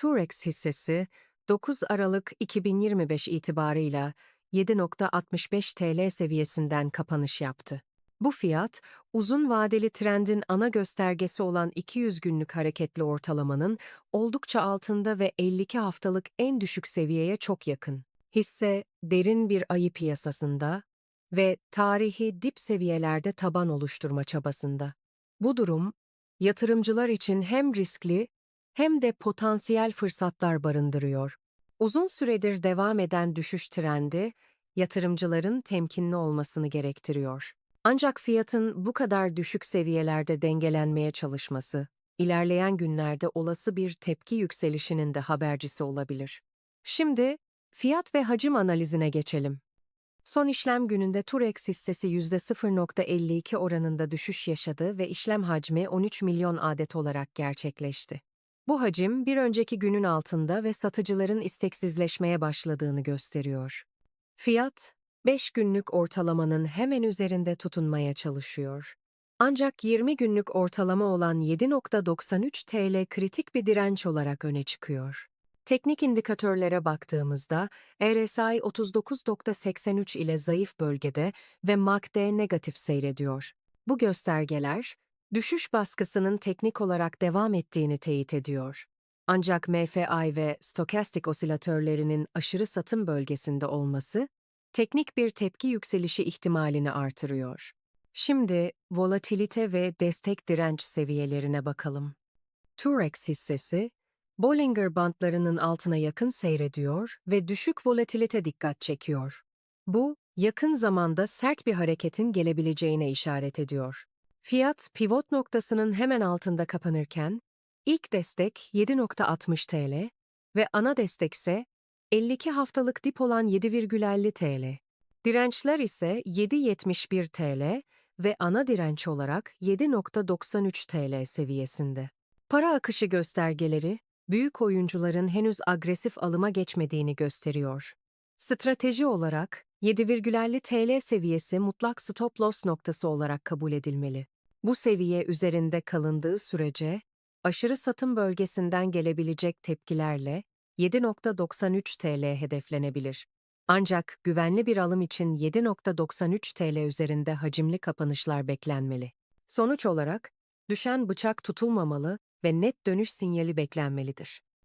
Turex hissesi 9 Aralık 2025 itibarıyla 7.65 TL seviyesinden kapanış yaptı. Bu fiyat, uzun vadeli trendin ana göstergesi olan 200 günlük hareketli ortalamanın oldukça altında ve 52 haftalık en düşük seviyeye çok yakın. Hisse, derin bir ayı piyasasında ve tarihi dip seviyelerde taban oluşturma çabasında. Bu durum, yatırımcılar için hem riskli hem de potansiyel fırsatlar barındırıyor. Uzun süredir devam eden düşüş trendi, yatırımcıların temkinli olmasını gerektiriyor. Ancak fiyatın bu kadar düşük seviyelerde dengelenmeye çalışması, ilerleyen günlerde olası bir tepki yükselişinin de habercisi olabilir. Şimdi fiyat ve hacim analizine geçelim. Son işlem gününde Turex hissesi %0.52 oranında düşüş yaşadı ve işlem hacmi 13 milyon adet olarak gerçekleşti. Bu hacim bir önceki günün altında ve satıcıların isteksizleşmeye başladığını gösteriyor. Fiyat, 5 günlük ortalamanın hemen üzerinde tutunmaya çalışıyor. Ancak 20 günlük ortalama olan 7.93 TL kritik bir direnç olarak öne çıkıyor. Teknik indikatörlere baktığımızda RSI 39.83 ile zayıf bölgede ve MACD negatif seyrediyor. Bu göstergeler, düşüş baskısının teknik olarak devam ettiğini teyit ediyor. Ancak MFI ve stokastik osilatörlerinin aşırı satım bölgesinde olması, teknik bir tepki yükselişi ihtimalini artırıyor. Şimdi volatilite ve destek direnç seviyelerine bakalım. Turex hissesi, Bollinger bantlarının altına yakın seyrediyor ve düşük volatilite dikkat çekiyor. Bu, yakın zamanda sert bir hareketin gelebileceğine işaret ediyor. Fiyat, pivot noktasının hemen altında kapanırken, ilk destek 7.60 TL ve ana destek ise 52 haftalık dip olan 7,50 TL. Dirençler ise 7.71 TL ve ana direnç olarak 7.93 TL seviyesinde. Para akışı göstergeleri, büyük oyuncuların henüz agresif alıma geçmediğini gösteriyor. Strateji olarak 7,50 TL seviyesi mutlak stop loss noktası olarak kabul edilmeli. Bu seviye üzerinde kalındığı sürece aşırı satım bölgesinden gelebilecek tepkilerle 7.93 TL hedeflenebilir. Ancak güvenli bir alım için 7.93 TL üzerinde hacimli kapanışlar beklenmeli. Sonuç olarak düşen bıçak tutulmamalı ve net dönüş sinyali beklenmelidir.